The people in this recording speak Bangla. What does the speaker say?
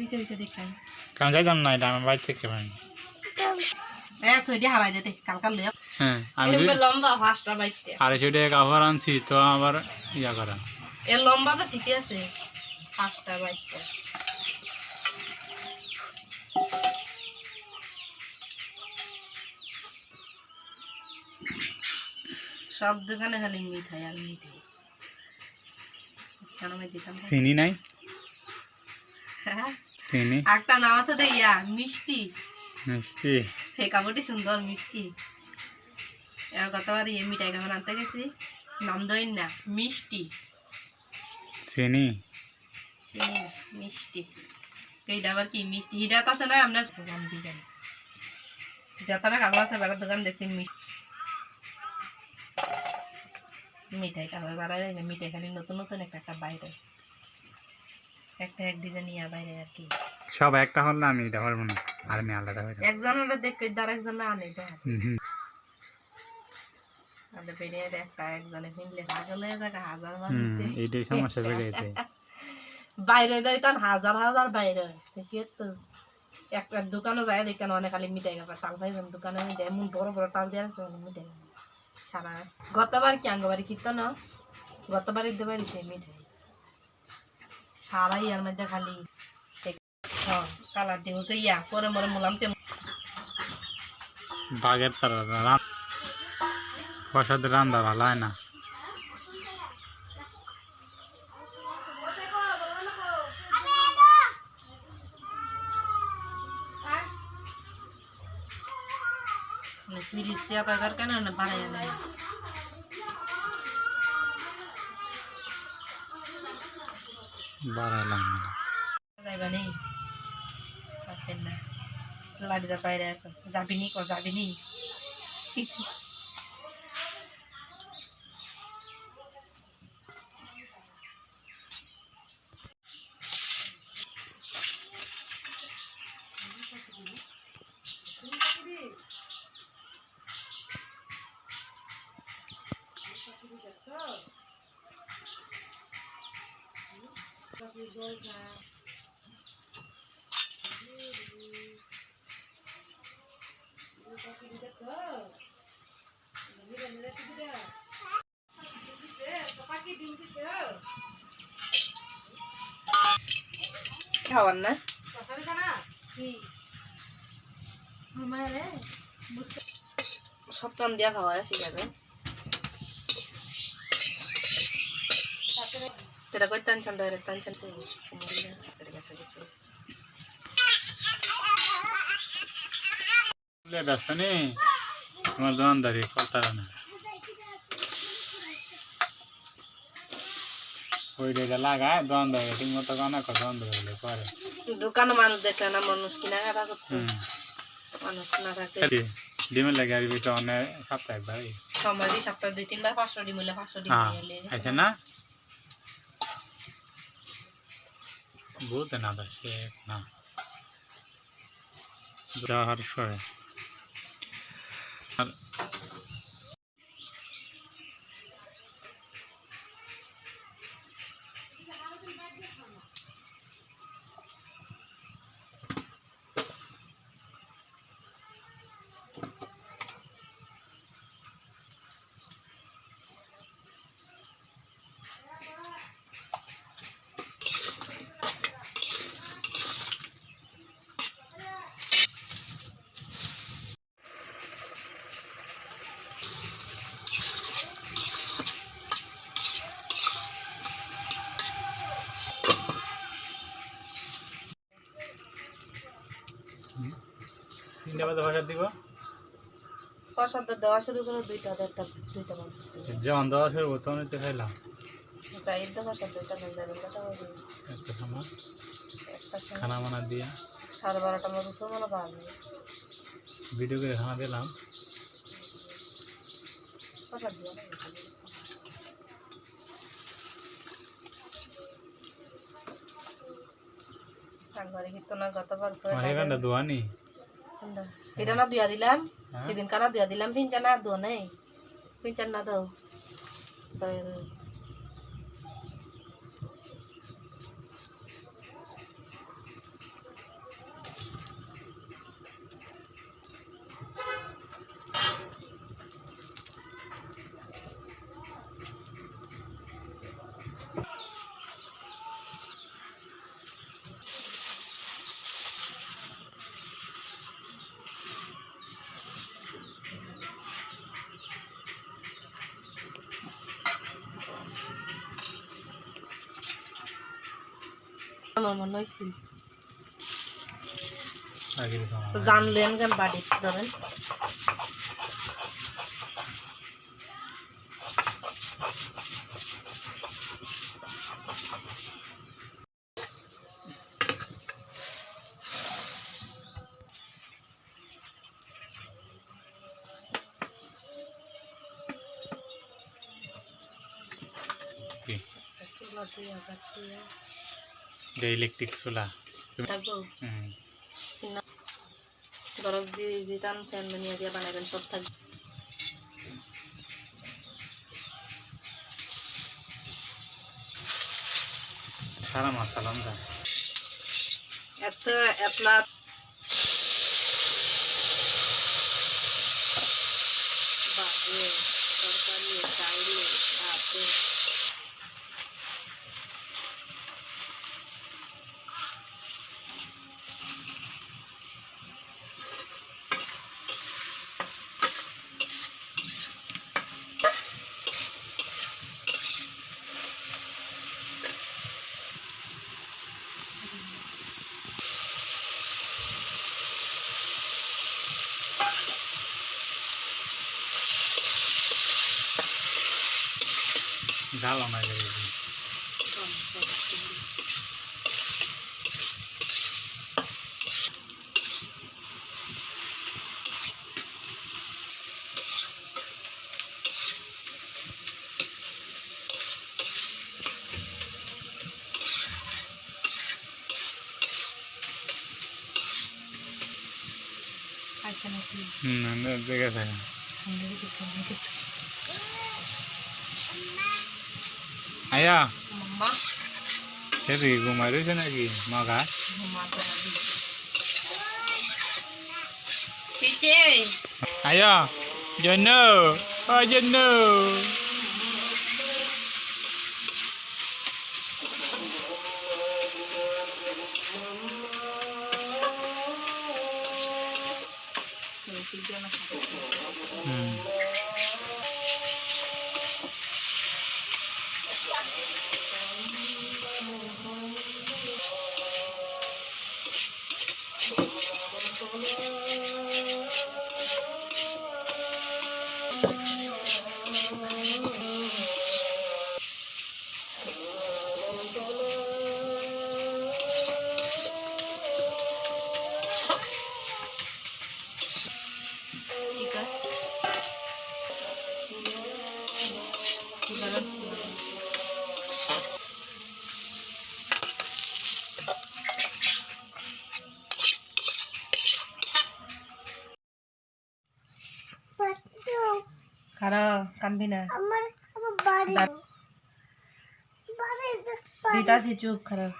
বিছে বিছে দেখাই কারণ যাইতাম না এটা আমার বাড়ি থেকে পাই এ সইটি হারাই দিতে কালকাল লইয়া। হ্যাঁ আমি লম্বা ফাঁসটা বাইটে আড়াইশো টাকা কাপড় আনছি তো আবার ইয়া করা। এর লম্বা তো ঠিকই আছে ফাঁসটা বাইটে সব দোকানে খালি মিঠাই আর মিঠাই। কেন দিতাম চিনি নাই? হ্যাঁ। চিনি একটা নাম আছে তো ইয়া মিষ্টি। মিষ্টি। হে কাপড়টি সুন্দর মিষ্টি। কতবার ইয়ে মিঠাই খাবার আনতে গেছি। নাম দইন না মিষ্টি। চিনি? চিনি মিষ্টি। এইটা আবার কি মিষ্টি? হিডা তো আছে না আপনার? দোকান দিবেন আছে বেড়ার দোকান দেখছি মিষ্টি। মিঠাই বাড়াই মিঠাই খালি নতুন নতুন একটা একটা বাইরে। একটা এক ডিজাইন ইয়া বাইরে আর কি। সব একটা হল না আমি এটা পারব না আর আমি আলাদা হয়ে একজন ওটা দেখে আর একজন না আনে দেখ হুম, হুম। বেরিয়ে একটা একজনে কিনলে পাগল হয়ে থাকে হাজার মানুষ এইটাই সমস্যা বাইরে হাজার হাজার বাইরে। তো একটা দোকানে যায় দেখেন অনেক পাইবেন দোকানে এমন বড় বড় তাল দিয়ে আছে অনেক সারা গতবার কি আঙ্গবাড়ি কীর্তন? গতবার দিতে পারিছে মিঠাই সারা ইয়ার মধ্যে খালি কালার দিয়ে হচ্ছে ইয়া পরে মরে মুলাম তে বাঘের তারা প্রসাদের রান্না ভালো হয় না। ফিরিস দেওয়া তাদের কেন বাড়াই নেয় বাড়াইলাম না। যাইবা নেই? পারবেন না। লাড়িটা বাইরে এখন। যাবি নি ক যাবি খাওয়ার না সপ্তাহ দিয়া খাওয়া শিখাবে তেরা কই টানছন ডাইরেক্ট টানছন সে তেরা কাছে গেছে ব্যস্ত নেই তোমার দোকানদারি কথা না ওই রেজা লাগায় দোকানদারি ঠিক মতো কানা কর দোকানদারি হলে করে দোকানে মানুষ দেখে না মানুষ কিনা কাটা করতে মানুষ না থাকে ডিমের লাগে আর ভিতরে অনেক সপ্তাহে একবার সময় দিই সপ্তাহ দুই তিনবার পাঁচশো ডিম হইলে পাঁচশো ডিম আছে না বলতে না সে না। যাওয়ার সরে আর তিনটা বাজে ভাষা দিব। পছন্দ দেওয়া শুরু করে দুইটা দেড়টা দুইটা বাজে। যে অন্ধ আসে বোতল নিতে খাইলাম। যাই তো দুইটা কটা বাজে একটা সময়। খানা মানা দিয়া। সাড়ে বারোটা মতো তো মনে বাজে। ভিডিও করে খানা দিলাম। দিয়ে একবারে কিন্তু না গতবার আমার এখানটা দোয়ানি এটা না দুয়া দিলাম হ্যাঁ? সেদিন কানা দিয়া দিলাম পিঞ্চা না দো নেই পিঞ্চার না দাও আমার মনে হয়েছিল আগে দিতাম তো জানলেন কেন বাড়ি ধরেন। কি? যে ইলেকট্রিক চুলা গরজ দিয়ে জিতান ফ্যান বানিয়ে দিয়ে বানাবেন সব থাকবে সারা মাছ যা। এত জাল আমার আচ্ছা হুম জায়গা থাকে। आया मम्मा કેવી ગુમાર્યું છે ને જી માં ઘાસ આયા જનો આ જનો Karena kambingnya. Amar, apa baru? Rita से चुप खरा